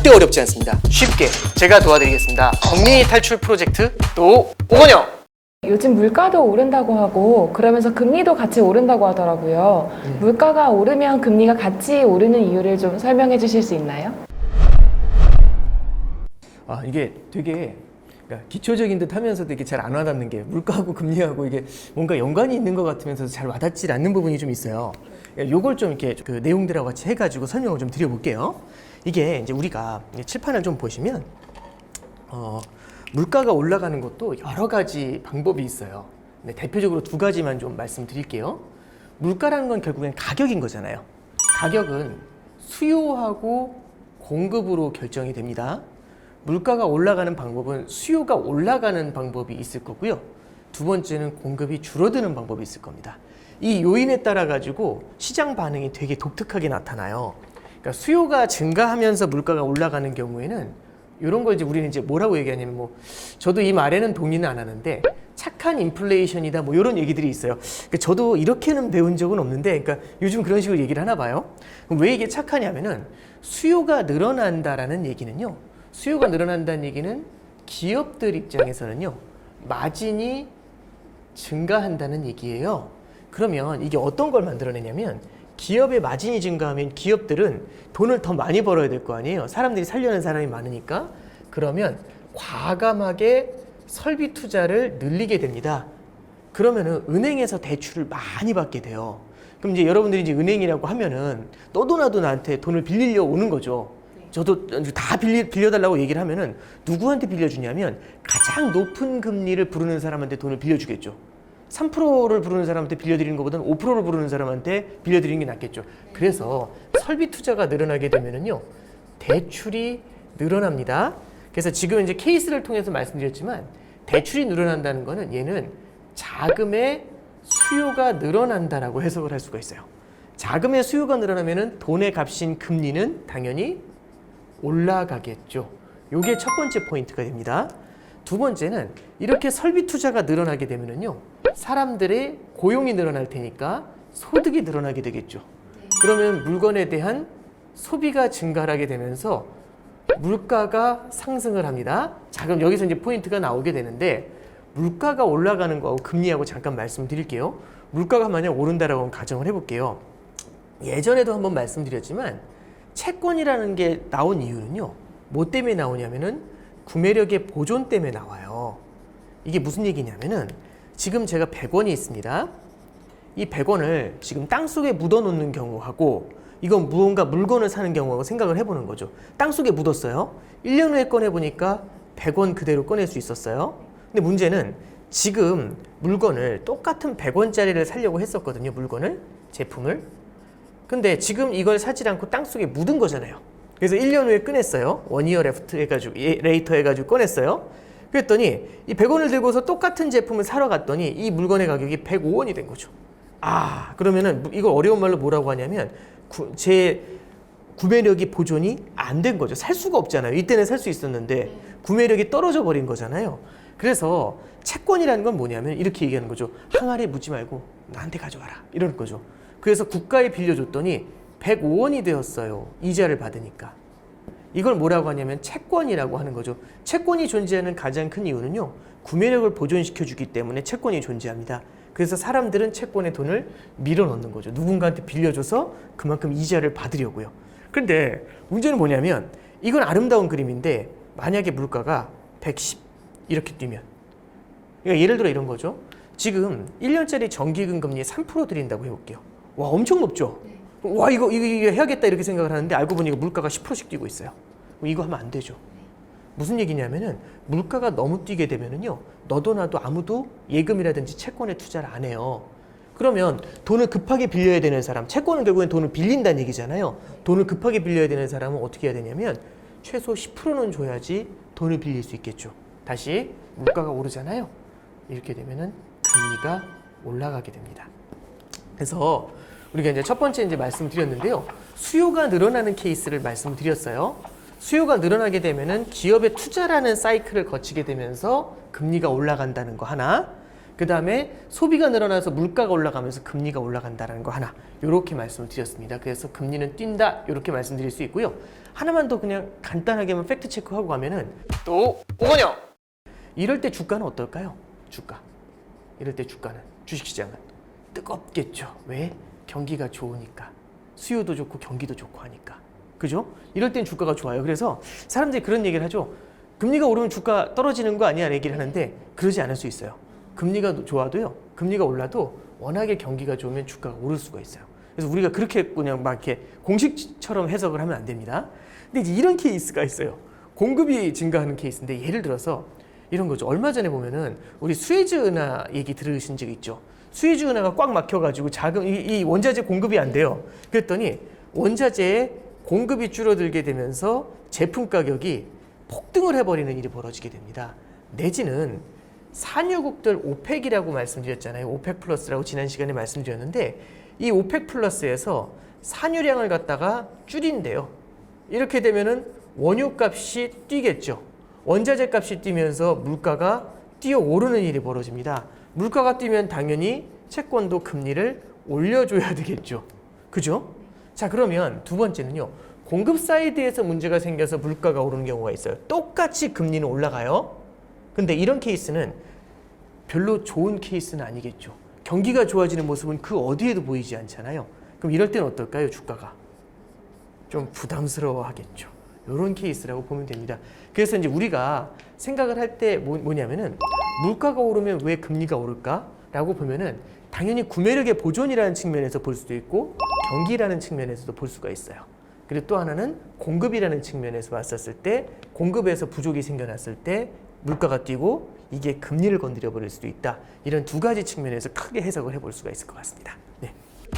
절대 어렵지 않습니다. 쉽게 제가 도와드리겠습니다. 금리 탈출 프로젝트 또 오건영. 요즘 물가도 오른다고 하고 그러면서 금리도 같이 오른다고 하더라고요. 물가가 오르면 금리가 같이 오르는 이유를 좀 설명해 주실 수 있나요? 아 이게 되게 그러니까 기초적인 듯 하면서도 이게 잘 안 와닿는 게 물가하고 금리하고 이게 뭔가 연관이 있는 것 같으면서 잘 와닿지 않는 부분이 좀 있어요. 예, 요걸 좀 이렇게 그 내용들하고 같이 해가지고 설명을 좀 드려볼게요. 이게 이제 우리가 칠판을 좀 보시면 어, 물가가 올라가는 것도 여러 가지 방법이 있어요. 네, 대표적으로 두 가지만 좀 말씀드릴게요. 물가라는 건 결국엔 가격인 거잖아요. 가격은 수요하고 공급으로 결정이 됩니다. 물가가 올라가는 방법은 수요가 올라가는 방법이 있을 거고요. 두 번째는 공급이 줄어드는 방법이 있을 겁니다. 이 요인에 따라 가지고 시장 반응이 되게 독특하게 나타나요. 그러니까 수요가 증가하면서 물가가 올라가는 경우에는 이런 걸 이제 우리는 이제 뭐라고 얘기하냐면 뭐 저도 이 말에는 동의는 안 하는데 착한 인플레이션이다 뭐 이런 얘기들이 있어요. 그러니까 저도 이렇게는 배운 적은 없는데 그러니까 요즘 그런 식으로 얘기를 하나 봐요. 왜 이게 착하냐면은 수요가 늘어난다라는 얘기는요. 수요가 늘어난다는 얘기는 기업들 입장에서는요. 마진이 증가한다는 얘기예요. 그러면 이게 어떤 걸 만들어내냐면 기업의 마진이 증가하면 기업들은 돈을 더 많이 벌어야 될 거 아니에요. 사람들이 살려는 사람이 많으니까. 그러면 과감하게 설비 투자를 늘리게 됩니다. 그러면은 은행에서 대출을 많이 받게 돼요. 그럼 이제 여러분들이 이제 은행이라고 하면은 너도 나도 나한테 돈을 빌리려 오는 거죠. 저도 다 빌리, 빌려 달라고 얘기를 하면은 누구한테 빌려주냐면 가장 높은 금리를 부르는 사람한테 돈을 빌려주겠죠. 3%를 부르는 사람한테 빌려드리는 것보다는 5%를 부르는 사람한테 빌려드리는 게 낫겠죠. 그래서 설비 투자가 늘어나게 되면은요, 대출이 늘어납니다. 그래서 지금 이제 케이스를 통해서 말씀드렸지만 대출이 늘어난다는 거는 얘는 자금의 수요가 늘어난다라고 해석을 할 수가 있어요. 자금의 수요가 늘어나면은 돈의 값인 금리는 당연히 올라가겠죠. 요게 첫 번째 포인트가 됩니다. 두 번째는 이렇게 설비 투자가 늘어나게 되면은요. 사람들의 고용이 늘어날 테니까 소득이 늘어나게 되겠죠. 그러면 물건에 대한 소비가 증가하게 되면서 물가가 상승을 합니다. 자, 그럼 여기서 이제 포인트가 나오게 되는데 물가가 올라가는 거하고 금리하고 잠깐 말씀드릴게요. 물가가 만약 오른다라고 가정을 해볼게요. 예전에도 한번 말씀드렸지만 채권이라는 게 나온 이유는요. 뭐 때문에 나오냐면은 구매력의 보존 때문에 나와요. 이게 무슨 얘기냐면은 지금 제가 100원이 있습니다. 이 100원을 지금 땅 속에 묻어 놓는 경우하고 이건 무언가 물건을 사는 경우하고 생각을 해보는 거죠. 땅 속에 묻었어요. 1년 후에 꺼내보니까 100원 그대로 꺼낼 수 있었어요. 근데 문제는 지금 물건을 똑같은 100원짜리를 살려고 했었거든요. 물건을, 제품을. 근데 지금 이걸 사지 않고 땅 속에 묻은 거잖아요. 그래서 1년 후에 꺼냈어요. 원이어 레프트 해가지고, 예, 레이터 해가지고 꺼냈어요. 그랬더니 이 100원을 들고서 똑같은 제품을 사러 갔더니 이 물건의 가격이 105원이 된 거죠. 아, 그러면은 이거 어려운 말로 뭐라고 하냐면 구, 제 구매력이 보존이 안 된 거죠. 살 수가 없잖아요. 이때는 살 수 있었는데 구매력이 떨어져 버린 거잖아요. 그래서 채권이라는 건 뭐냐면 이렇게 얘기하는 거죠. 항아리에 묻지 말고 나한테 가져와라. 이러는 거죠. 그래서 국가에 빌려줬더니 105원이 되었어요. 이자를 받으니까. 이걸 뭐라고 하냐면 채권이라고 하는 거죠. 채권이 존재하는 가장 큰 이유는요. 구매력을 보존시켜 주기 때문에 채권이 존재합니다. 그래서 사람들은 채권에 돈을 밀어 넣는 거죠. 누군가한테 빌려줘서 그만큼 이자를 받으려고요. 근데 문제는 뭐냐면 이건 아름다운 그림인데 만약에 물가가 110 이렇게 뛰면 그러니까 예를 들어 이런 거죠. 지금 1년짜리 정기금 금리에 3% 드린다고 해볼게요. 와 엄청 높죠. 와 이거, 이거 이거 해야겠다 이렇게 생각을 하는데 알고 보니까 물가가 10%씩 뛰고 있어요. 그럼 이거 하면 안 되죠. 무슨 얘기냐면은 물가가 너무 뛰게 되면은요 너도 나도 아무도 예금이라든지 채권에 투자를 안 해요. 그러면 돈을 급하게 빌려야 되는 사람, 채권은 결국엔 돈을 빌린다는 얘기잖아요. 돈을 급하게 빌려야 되는 사람은 어떻게 해야 되냐면 최소 10%는 줘야지 돈을 빌릴 수 있겠죠. 다시 물가가 오르잖아요. 이렇게 되면은 금리가 올라가게 됩니다. 그래서 우리가 이제 첫 번째 이제 말씀드렸는데요. 수요가 늘어나는 케이스를 말씀드렸어요. 수요가 늘어나게 되면은 기업의 투자라는 사이클을 거치게 되면서 금리가 올라간다는 거 하나. 그 다음에 소비가 늘어나서 물가가 올라가면서 금리가 올라간다라는 거 하나 이렇게 말씀을 드렸습니다. 그래서 금리는 뛴다 이렇게 말씀드릴 수 있고요. 하나만 더 그냥 간단하게만 팩트 체크하고 가면은 또 오건영. 이럴 때 주가는 어떨까요? 주가. 이럴 때 주가는 주식시장은 뜨겁겠죠. 왜? 경기가 좋으니까. 수요도 좋고 경기도 좋고 하니까. 그죠? 이럴 땐 주가가 좋아요. 그래서 사람들이 그런 얘기를 하죠. 금리가 오르면 주가 떨어지는 거 아니야? 얘기를 하는데 그러지 않을 수 있어요. 금리가 좋아도요. 금리가 올라도 워낙에 경기가 좋으면 주가가 오를 수가 있어요. 그래서 우리가 그렇게 그냥 막 이렇게 공식처럼 해석을 하면 안 됩니다. 근데 이제 이런 케이스가 있어요. 공급이 증가하는 케이스인데 예를 들어서 이런 거죠. 얼마 전에 보면은 우리 수에즈 은하 얘기 들으신 적 있죠. 수에즈 은하가 꽉 막혀가지고 자금 이, 이 원자재 공급이 안 돼요. 그랬더니 원자재의 공급이 줄어들게 되면서 제품 가격이 폭등을 해버리는 일이 벌어지게 됩니다. 내지는 산유국들 오펙이라고 말씀드렸잖아요. 오펙 플러스라고 지난 시간에 말씀드렸는데 이 오펙 플러스에서 산유량을 갖다가 줄인대요. 이렇게 되면은 원유값이 뛰겠죠. 원자재 값이 뛰면서 물가가 뛰어 오르는 일이 벌어집니다. 물가가 뛰면 당연히 채권도 금리를 올려줘야 되겠죠. 그죠? 자, 그러면 두 번째는요. 공급 사이드에서 문제가 생겨서 물가가 오르는 경우가 있어요. 똑같이 금리는 올라가요. 근데 이런 케이스는 별로 좋은 케이스는 아니겠죠. 경기가 좋아지는 모습은 그 어디에도 보이지 않잖아요. 그럼 이럴 때는 어떨까요, 주가가? 좀 부담스러워 하겠죠. 이런 케이스라고 보면 됩니다. 그래서 이제 우리가 생각을 할 때 뭐냐면은 물가가 오르면 왜 금리가 오를까 라고 보면은 당연히 구매력의 보존이라는 측면에서 볼 수도 있고 경기라는 측면에서도 볼 수가 있어요. 그리고 또 하나는 공급이라는 측면에서 봤었을 때 공급에서 부족이 생겨났을 때 물가가 뛰고 이게 금리를 건드려 버릴 수도 있다. 이런 두 가지 측면에서 크게 해석을 해볼 수가 있을 것 같습니다. 네.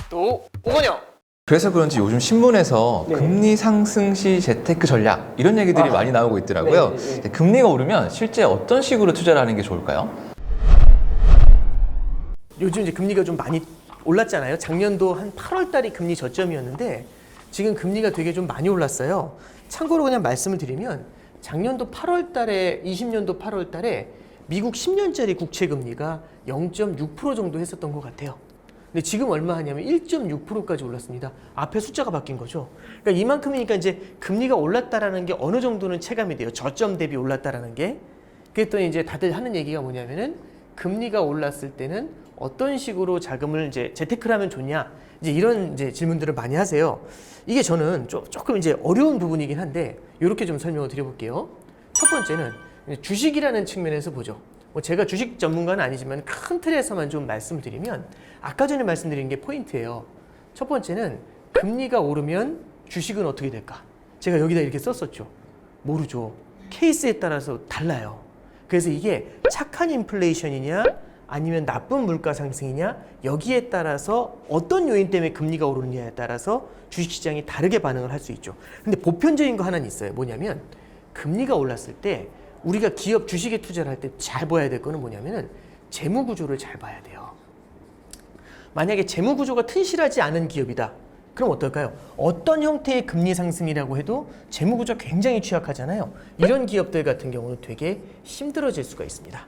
또 오건영. 그래서 그런지 요즘 신문에서 네. 금리 상승 시 재테크 전략 이런 얘기들이 아. 많이 나오고 있더라고요. 네, 네, 네. 금리가 오르면 실제 어떤 식으로 투자를 하는 게 좋을까요? 요즘 이제 금리가 좀 많이 올랐잖아요. 작년도 한 8월 달이 금리 저점이었는데 지금 금리가 되게 좀 많이 올랐어요. 참고로 그냥 말씀을 드리면 작년도 8월 달에 20년도 8월 달에 미국 10년짜리 국채 금리가 0.6% 정도 했었던 것 같아요. 근데 지금 얼마 하냐면 1.6%까지 올랐습니다. 앞에 숫자가 바뀐 거죠. 그러니까 이만큼이니까 이제 금리가 올랐다라는 게 어느 정도는 체감이 돼요. 저점 대비 올랐다라는 게. 그랬더니 이제 다들 하는 얘기가 뭐냐면은 금리가 올랐을 때는 어떤 식으로 자금을 이제 재테크를 하면 좋냐 이제 이런 이제 질문들을 많이 하세요. 이게 저는 조, 조금 이제 어려운 부분이긴 한데 이렇게 좀 설명을 드려볼게요. 첫 번째는 주식이라는 측면에서 보죠. 뭐 제가 주식 전문가는 아니지만 큰 틀에서만 좀 말씀드리면 아까 전에 말씀드린 게 포인트예요. 첫 번째는 금리가 오르면 주식은 어떻게 될까? 제가 여기다 이렇게 썼었죠. 모르죠. 케이스에 따라서 달라요. 그래서 이게 착한 인플레이션이냐 아니면 나쁜 물가 상승이냐 여기에 따라서 어떤 요인 때문에 금리가 오르느냐에 따라서 주식시장이 다르게 반응을 할 수 있죠. 근데 보편적인 거 하나는 있어요. 뭐냐면 금리가 올랐을 때 우리가 기업 주식에 투자를 할 때 잘 봐야 될 거는 뭐냐면은 재무 구조를 잘 봐야 돼요. 만약에 재무 구조가 튼실하지 않은 기업이다. 그럼 어떨까요? 어떤 형태의 금리 상승이라고 해도 재무 구조가 굉장히 취약하잖아요. 이런 기업들 같은 경우는 되게 힘들어질 수가 있습니다.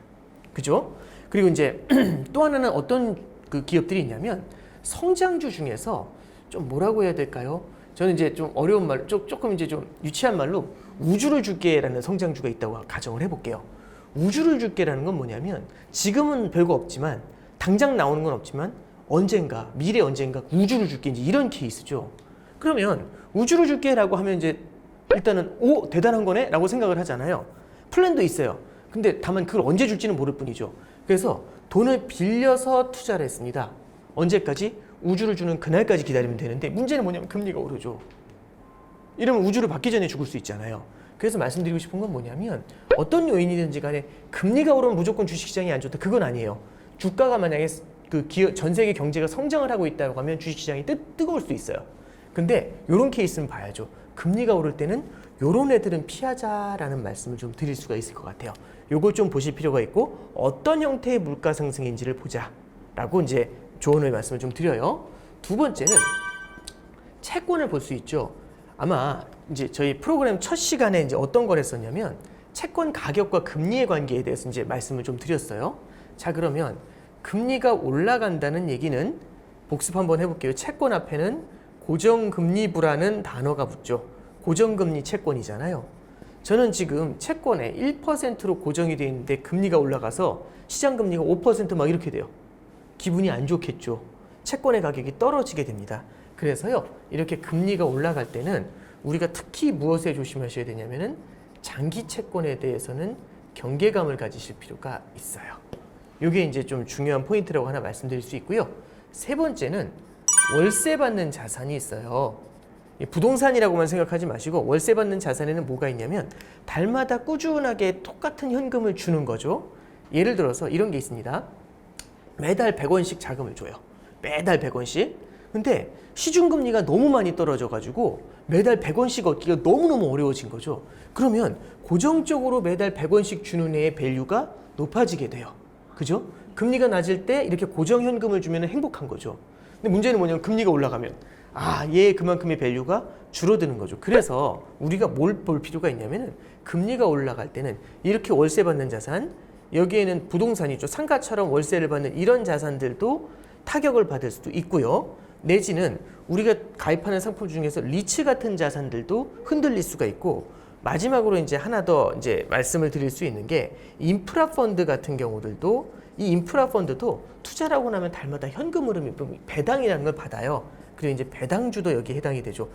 그죠? 그리고 이제 또 하나는 어떤 그 기업들이 있냐면 성장주 중에서 좀 뭐라고 해야 될까요? 저는 이제 좀 어려운 말, 조- 조금 이제 좀 유치한 말로 우주를 줄게라는 성장주가 있다고 가정을 해볼게요. 우주를 줄게라는 건 뭐냐면 지금은 별거 없지만 당장 나오는 건 없지만 언젠가 미래 언젠가 우주를 줄게 이제 이런 케이스죠. 그러면 우주를 줄게라고 하면 이제 일단은 오 대단한 거네라고 생각을 하잖아요. 플랜도 있어요. 근데 다만 그걸 언제 줄지는 모를 뿐이죠. 그래서 돈을 빌려서 투자를 했습니다. 언제까지? 우주를 주는 그날까지 기다리면 되는데 문제는 뭐냐면 금리가 오르죠. 이러면 우주를 받기 전에 죽을 수 있잖아요. 그래서 말씀드리고 싶은 건 뭐냐면 어떤 요인이든지 간에 금리가 오르면 무조건 주식시장이 안 좋다. 그건 아니에요. 주가가 만약에 그 기업, 전 세계 경제가 성장을 하고 있다고 하면 주식시장이 뜨, 뜨거울 수 있어요. 근데 이런 케이스는 봐야죠. 금리가 오를 때는 요런 애들은 피하자라는 말씀을 좀 드릴 수가 있을 것 같아요. 요걸 좀 보실 필요가 있고 어떤 형태의 물가 상승인지를 보자라고 이제 조언의 말씀을 좀 드려요. 두 번째는 채권을 볼 수 있죠. 아마 이제 저희 프로그램 첫 시간에 이제 어떤 걸 했었냐면 채권 가격과 금리의 관계에 대해서 이제 말씀을 좀 드렸어요. 자 그러면 금리가 올라간다는 얘기는 복습 한번 해볼게요. 채권 앞에는 고정금리부라는 단어가 붙죠. 고정금리 채권이잖아요. 저는 지금 채권에 1%로 고정이 되어 있는데 금리가 올라가서 시장 금리가 5%막 이렇게 돼요. 기분이 안 좋겠죠. 채권의 가격이 떨어지게 됩니다. 그래서요, 이렇게 금리가 올라갈 때는 우리가 특히 무엇에 조심하셔야 되냐면은 장기 채권에 대해서는 경계감을 가지실 필요가 있어요. 이게 이제 좀 중요한 포인트라고 하나 말씀드릴 수 있고요. 세 번째는 월세 받는 자산이 있어요. 이 부동산이라고만 생각하지 마시고 월세 받는 자산에는 뭐가 있냐면 달마다 꾸준하게 똑같은 현금을 주는 거죠. 예를 들어서 이런 게 있습니다. 매달 100원씩 자금을 줘요. 매달 100원씩. 근데 시중금리가 너무 많이 떨어져 가지고 매달 100원씩 얻기가 너무너무 어려워진 거죠. 그러면 고정적으로 매달 100원씩 주는 애의 밸류가 높아지게 돼요. 그죠? 금리가 낮을 때 이렇게 고정 현금을 주면 행복한 거죠. 근데 문제는 뭐냐면 금리가 올라가면 아, 얘 그만큼의 밸류가 줄어드는 거죠. 그래서 우리가 뭘 볼 필요가 있냐면은 금리가 올라갈 때는 이렇게 월세 받는 자산, 여기에는 부동산이죠. 상가처럼 월세를 받는 이런 자산들도 타격을 받을 수도 있고요. 내지는 우리가 가입하는 상품 중에서 리츠 같은 자산들도 흔들릴 수가 있고 마지막으로 이제 하나 더 이제 말씀을 드릴 수 있는 게 인프라 펀드 같은 경우들도 이 인프라 펀드도 투자라고 나면 달마다 현금 흐름이 배당이라는 걸 받아요. 그리고 이제 배당주도 여기에 해당이 되죠.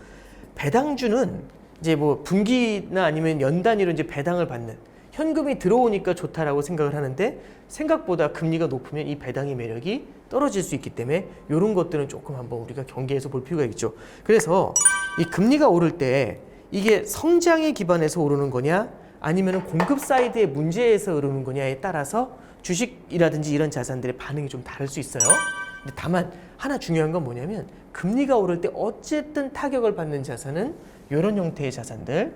배당주는 이제 뭐 분기나 아니면 연 단위로 이제 배당을 받는 현금이 들어오니까 좋다라고 생각을 하는데 생각보다 금리가 높으면 이 배당의 매력이 떨어질 수 있기 때문에 이런 것들은 조금 한번 우리가 경계해서 볼 필요가 있죠. 그래서 이 금리가 오를 때 이게 성장에 기반해서 오르는 거냐 아니면 공급 사이드의 문제에서 오르는 거냐에 따라서 주식이라든지 이런 자산들의 반응이 좀 다를 수 있어요. 근데 다만 하나 중요한 건 뭐냐면 금리가 오를 때 어쨌든 타격을 받는 자산은 이런 형태의 자산들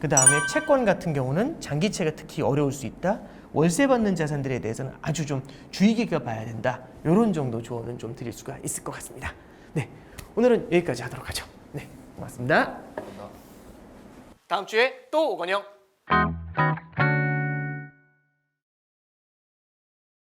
그 다음에 채권 같은 경우는 장기채가 특히 어려울 수 있다. 월세 받는 자산들에 대해서는 아주 좀 주의 깊게 봐야 된다. 이런 정도 조언은 좀 드릴 수가 있을 것 같습니다. 네, 오늘은 여기까지 하도록 하죠. 네, 고맙습니다. 다음 주에 또 오건영